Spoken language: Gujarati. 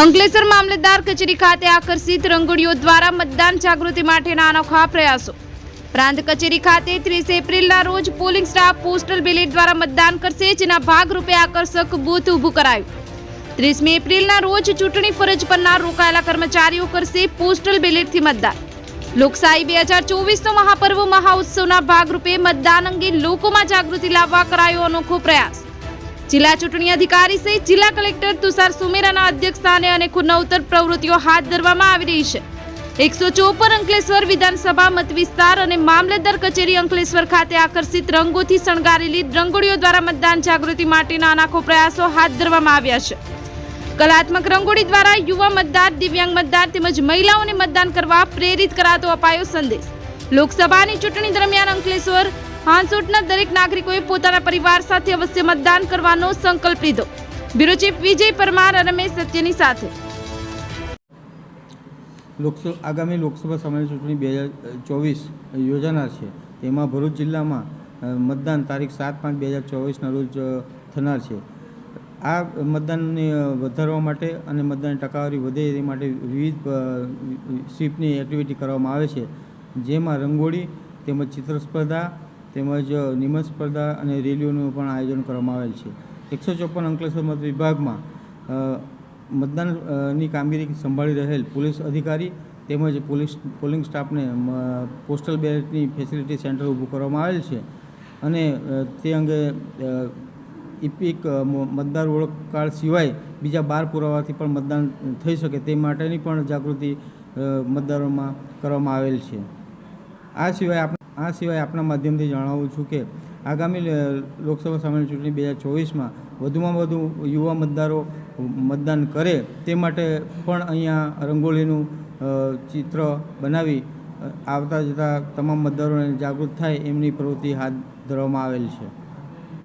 અંકલેશ્વર મામલતદાર કચેરી ખાતે આકર્ષિત રંગોળીઓ દ્વારા મતદાન જાગૃતિ માટેના અનોખા પ્રયાસો. પ્રાંત કચેરી ખાતે ત્રીસ એપ્રિલના રોજ પોલિંગ સ્ટાફ પોસ્ટલ બેલેટ દ્વારા મતદાન કરશે, જેના ભાગરૂપે આકર્ષક બૂથ ઊભું કરાયું. ત્રીસમી એપ્રિલના રોજ ચૂંટણી ફરજ પરના રોકાયેલા કર્મચારીઓ કરશે પોસ્ટલ બેલેટથી મતદાન. લોકશાહી બે હજાર ચોવીસનો મહાપર્વ મહાઉત્સવના ભાગરૂપે મતદાન અંગે લોકોમાં જાગૃતિ લાવવા કરાયો અનોખો પ્રયાસ. જિલ્લા ચૂંટણી અધિકારી સહિત જિલ્લા કલેક્ટર તુષાર સુમેરાના અધ્યક્ષસ્થાને અને નવતર પ્રવૃત્તિઓ હાથ ધરવામાં આવી રહી છે. એકસો ચોપન અંકલેશ્વર વિધાનસભા મત વિસ્તાર અને મામલતદાર કચેરી અંકલેશ્વર ખાતે આકર્ષિત રંગોથી શણગારેલી રંગોળીઓ દ્વારા મતદાન જાગૃતિ માટેના અનાખો પ્રયાસો હાથ ધરવામાં આવ્યા છે. કલાત્મક રંગોળી દ્વારા યુવા મતદાર, દિવ્યાંગ મતદાર તેમજ મહિલાઓને મતદાન કરવા પ્રેરિત કરાતો અપાયો સંદેશ. લોકસભાની ચૂંટણી દરમિયાન અંકલેશ્વર હાંસોટના દરેક નાગરિકોએ પોતાના પરિવાર સાથે અવશ્ય મતદાન કરવાનો સંકલ્પ લીધો. બ્યુરો ચીફ વિજય પરમાર રમેશ સત્યની સાથે. આગામી લોકસભા સામાન્ય ચૂંટણી બે હજાર ચોવીસ યોજાનાર છે. તેમાં ભરૂચ જિલ્લામાં મતદાન તારીખ સાત પાંચ બે હજાર ચોવીસના રોજ થનાર છે. આ મતદાનને વધારવા માટે અને મતદાન ટકાવારી વધે તે માટે વિવિધ સ્વીપની એક્ટિવિટી કરવામાં આવે છે. જેમાં રંગોળી તેમજ ચિત્ર સ્પર્ધા તેમજ નિબંધ સ્પર્ધા અને રેલીઓનું પણ આયોજન કરવામાં આવેલ છે. એકસો ચોપન અંકલેશ્વર મત વિભાગમાં મતદાનની કામગીરી સંભાળી રહેલ પોલીસ અધિકારી તેમજ પોલીસ, પોલિંગ સ્ટાફને પોસ્ટલ બેલેટની ફેસિલિટી સેન્ટર ઊભું કરવામાં આવેલ છે. અને તે અંગે ઇપિક મતદાર ઓળખ કાર્ડ સિવાય બીજા બાર પુરાવાથી પણ મતદાન થઈ શકે તે માટેની પણ જાગૃતિ મતદારોમાં કરવામાં આવેલ છે. આ સિવાય આપ આ સિવાય આપણા માધ્યમથી જણાવું છું કે આગામી લોકસભા સામાન્ય ચૂંટણી બે હજાર ચોવીસમાં વધુમાં વધુ યુવા મતદારો મતદાન કરે તે માટે પણ અહીંયા રંગોળીનું ચિત્ર બનાવી આવતા જતા તમામ મતદારોને જાગૃત થાય એમની પ્રવૃત્તિ હાથ ધરવામાં આવેલ છે.